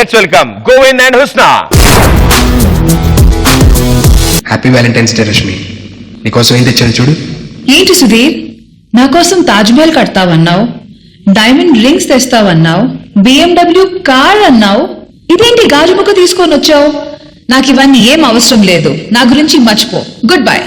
Let's welcome Govind and Husna happy Valentine's day Rashmi నీకోసం ఏం తెచ్చాను చూడు? ఏంటి సుధీర్? నా కోసం తాజ్ మహల్ కడతావన్నావు? డైమండ్ రింగ్స్ తెస్తావన్నావు? బిఎండబ్ల్యూ కార్ అన్నావు? ఇదేంటి గాజు ముక్క తీసుకొని వచ్చావు? నాకు ఇవన్నీ ఏం అవసరం లేదు. నా గురించి మర్చిపో. గుడ్ బై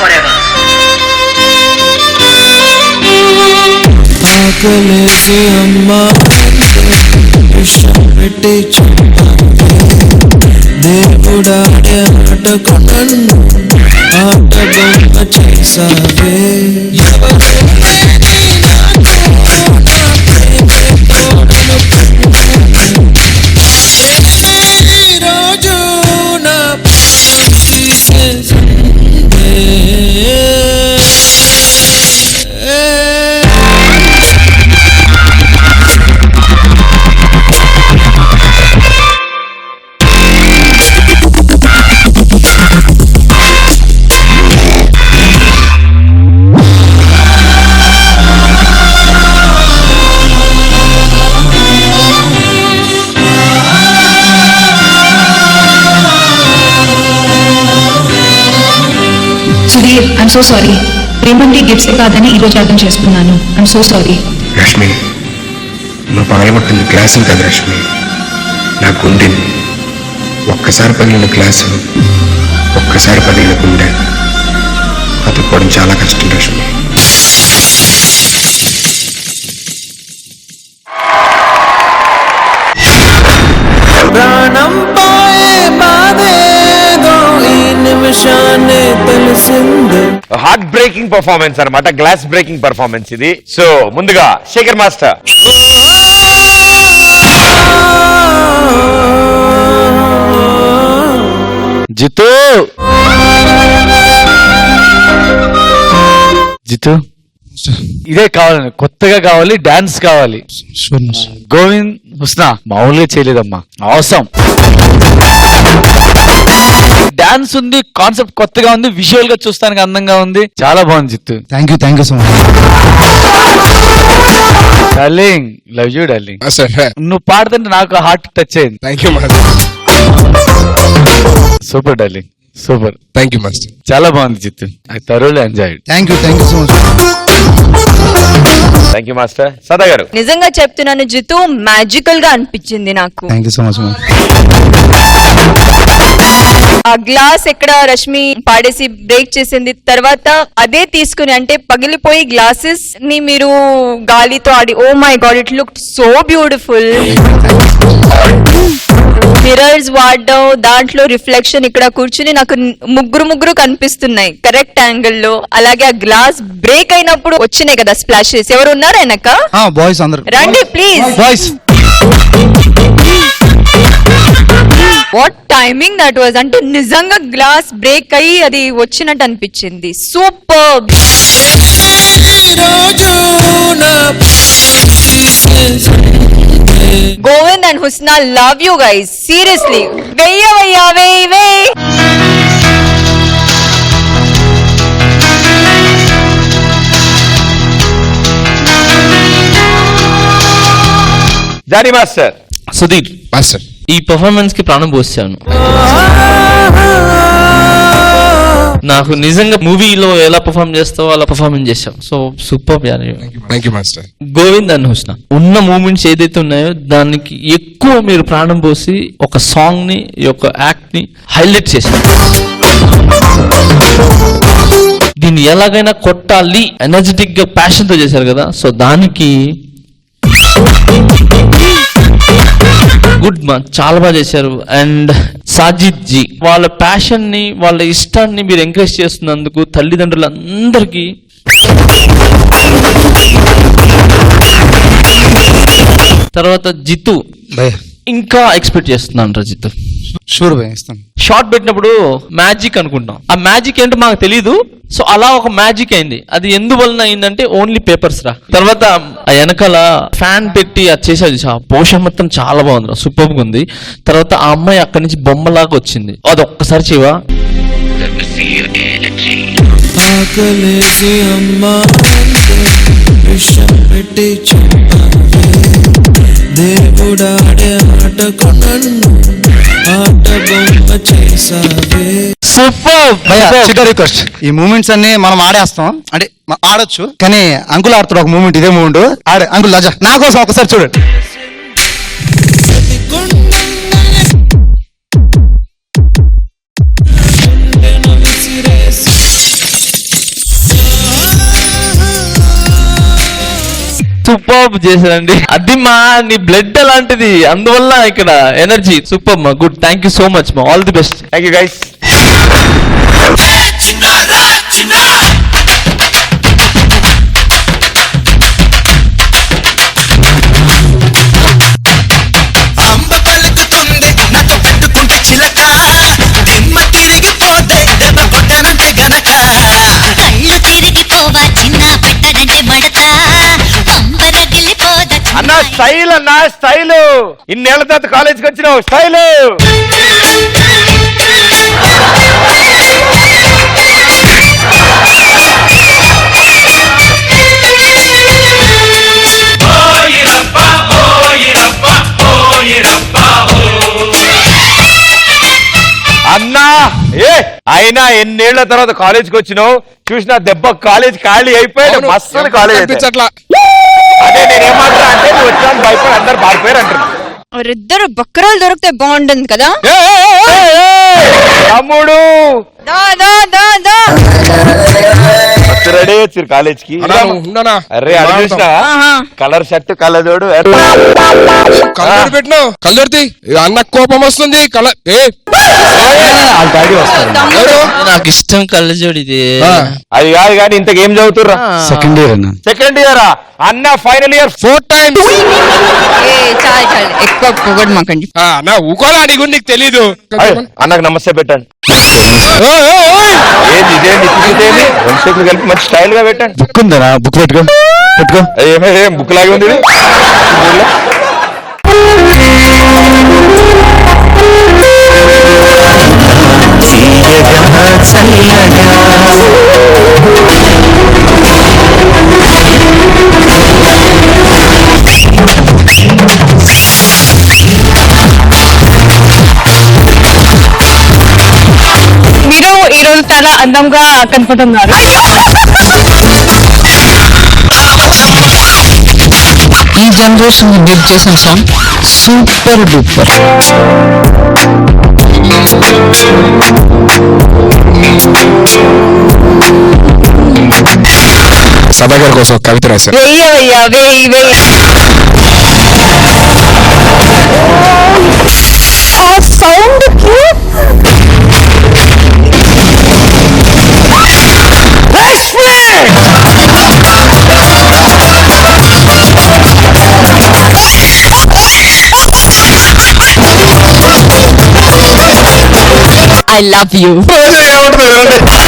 బాయ్ ఆకలేసి అమ్మా విషం పెట్టి దేవుడాడే ఆటకు నన్ను ఆట బొమ్మ చేసావే. ఎవరు సుధీర్ ఐఎమ్ సో సారీ ప్రేమంటి గిఫ్ట్స్ కాదని ఈరోజు అర్థం చేసుకున్నాను. ఐఎమ్ సో సారీ రష్మి నువ్వు పగలగొట్టింది గ్లాసులు కదా రష్మి నా గుండెని ఒక్కసారి పగిలిన గ్లాసు ఒక్కసారి పగిలిన గుండె. అతుక్కోవడం చాలా కష్టం రష్మి ప్రాణం పోయే బాధేదో ఈ నిమిషాన్ని హార్ట్ బ్రేకింగ్ పర్ఫార్మెన్స్ అన్నమాట గ్లాస్ బ్రేకింగ్ పర్ఫార్మెన్స్ ఇది. సో ముందుగా శేఖర్ మాస్టర్. జితు! జితు! ఇదే కావాలి కొత్తగా కావాలి డాన్స్ కావాలి. గోవింద్ హుస్నా మామూలుగా చేయలేదమ్మా. అవసరం డాన్స్ ఉంది కాన్సెప్ట్ కొత్తగా ఉంది విజువల్గా చూస్తానికి అందంగా ఉంది. చాలా బాగుంది Jithu thank you thank you so much darling love you darling నువ్వు పాడుతుంటే నాకు హార్ట్ టచ్ అయింది. Thank you super darling super thank you master చాలా బాగుంది Jithu I thoroughly enjoy thank you thank you so much thank you master Sada garu నిజంగా చెప్తున్నాను జితు మ్యాజికల్గా అనిపించింది నాకు. థ్యాంక్ యూ సో మచ్ ఆ గ్లాస్ ఎక్కడ రష్మి పాడేసి బ్రేక్ చేసింది? తర్వాత అదే తీసుకుని అంటే పగిలిపోయి గ్లాసెస్ని మీరు గాలితో ఆడి ఓ my god it look so beautiful mirrors వాడడం దాంట్లో రిఫ్లెక్షన్ ఇక్కడ కూర్చుని నాకు ముగ్గురు ముగ్గురు కనిపిస్తున్నాయి కరెక్ట్ యాంగిల్లో. అలాగే ఆ గ్లాస్ బ్రేక్ అయినప్పుడు వచ్చినాయి కదా స్ప్లాషెస్ ఎవరు ఉన్నారు వెనక బాయ్స్ అందరు. రండి please boys what timing that was అంటే నిజంగా గ్లాస్ బ్రేక్ అయ్యి అది వచ్చినట్టు అనిపించింది. Super Govind and Husna love you guys seriously వెయ్యవయ్యా వెయ్యి వెయ్యి జానీ మాస్టర్ సుధీర్ మాస్టర్ ఈ పర్ఫార్మెన్స్కి ప్రాణం పోసాను. నాకు నిజంగా మూవీలో ఎలా పర్ఫార్మ్ చేస్తావో అలా పర్ఫార్మెన్స్ చేశాం. So super Govind and Husna. ఉన్న మూమెంట్స్ ఏదైతే ఉన్నాయో దానికి ఎక్కువ మీరు ప్రాణం పోసి ఒక సాంగ్ని యొక్క యాక్ట్ని హైలైట్ చేశారు. దీన్ని ఎలాగైనా కొట్టాలి ఎనర్జెటిక్గా ప్యాషన్తో చేశారు కదా. సో దానికి గుడ్ మా చాలా బాగా చేశారు. అండ్ సాజిద్ జీ వాళ్ళ ప్యాషన్ని వాళ్ళ ఇష్టాన్ని మీరు ఎంకరేజ్ చేస్తున్నందుకు తల్లిదండ్రులందరికీ తర్వాత జితు ఇంకా ఎక్స్పెక్ట్ చేస్తున్నాను రా జితు. షూర్ భయ ఇస్తాను. షార్ట్ పెట్టినప్పుడు మ్యాజిక్ అనుకుంటాం. ఆ మ్యాజిక్ ఏంటో మాకు తెలియదు సో అలా ఒక మ్యాజిక్ అయింది. అది ఎందువలన అయిందంటే ఓన్లీ పేపర్స్ రా. తర్వాత ఆ వెనకాల ఫ్యాన్ పెట్టి అది చేసేది ఆ పోషన్ మొత్తం చాలా బాగుంది రా సూపర్గా ఉంది. తర్వాత ఆ అమ్మాయి అక్కడి నుంచి బొమ్మలాగా వచ్చింది. అది ఒక్కసారి చేయవా? ఆకలేసి అమ్మా విషం పెట్టి చెప్పావే దేవుడాడే ఆటకు నన్ను ఆట బొమ్మ చేసావే సూపర్ భయ చిన్న రిక్వెస్ట్ ఈ మూమెంట్స్ అన్ని మనం ఆడేస్తాం. అంటే ఆడొచ్చు. కానీ అంకుల్ ఆడుతాడు ఒక మూమెంట్ ఇదే మూమెంట్ ఆడే అంకుల్ లజా నా కోసం ఒకసారి చూడండి సూపర్ చేశారండి అది మా నీ బ్లడ్ అలాంటిది. అందువల్ల ఇక్కడ ఎనర్జీ సూపర్ మా. Good thank you so much మా. All the best thank you guys style అన్న స్టైల్. ఇన్నేళ్ళ తర్వాత కాలేజీకి వచ్చినావు స్టైల్. అన్నా ఏ అయినా ఎన్నేళ్ళ తర్వాత కాలేజీకి వచ్చినావు చూసిన దెబ్బ కాలేజ్ ఖాళీ అయిపోయాడు మస్తు కాలేజ్ అయితే. అదే నేను ఏమంటా అంటే నువ్వు వచ్చాను భయపడి అందరు పారిపోయారు ఇద్దరు బక్రాలు దొరికితే బాగుంటుంది కదా? తమ్ముడు! దా దా దా దా. రెడీ వచ్చారు కాలేజ్కి అరే. కలర్ షర్ట్ కలజోడు కలర్ పెట్టినావు. అన్న కోపం వస్తుంది కలర్ ఏ? నాకు ఇష్టం కళ్ళజోడి ఇది అది కాదు కానీ ఇంతకేం చదువుతుర్రా? సెకండ్ ఇయర్ అన్న. సెకండ్ ఇయర్ అన్న ఫైనల్ ఇయర్ ఫోర్ టైమ్స్. ఏ చాలు చాలు. ఎక్కువ పొగడు మాకండి. నా ఊకోలా అడిగి నీకు తెలీదు. అన్నకు నమస్తే పెట్టండి. ఏంది ఇదేంది ఇదేంది? రెండు చేతులు కలిపి మంచి స్టైల్గా పెట్టండి. బుక్ ఉందా బుక్ పెట్టుకో. పెట్టుకో. ఏమే ఏం బుక్ లాగా ఉంది రోజు చాలా అందంగా కనపడుతున్నారు ఈ జనరేషన్ మీరు చేసిన సాంగ్ సూపర్ డూపర్. సభా గారి కోసం కవిత రాశారు. వెయ్యవయ్యా వెయ్యి వెయ్యి. ఆ సౌండ్ ఐ లవ్ యూ రోజు ఏముంటుంది చూడండి.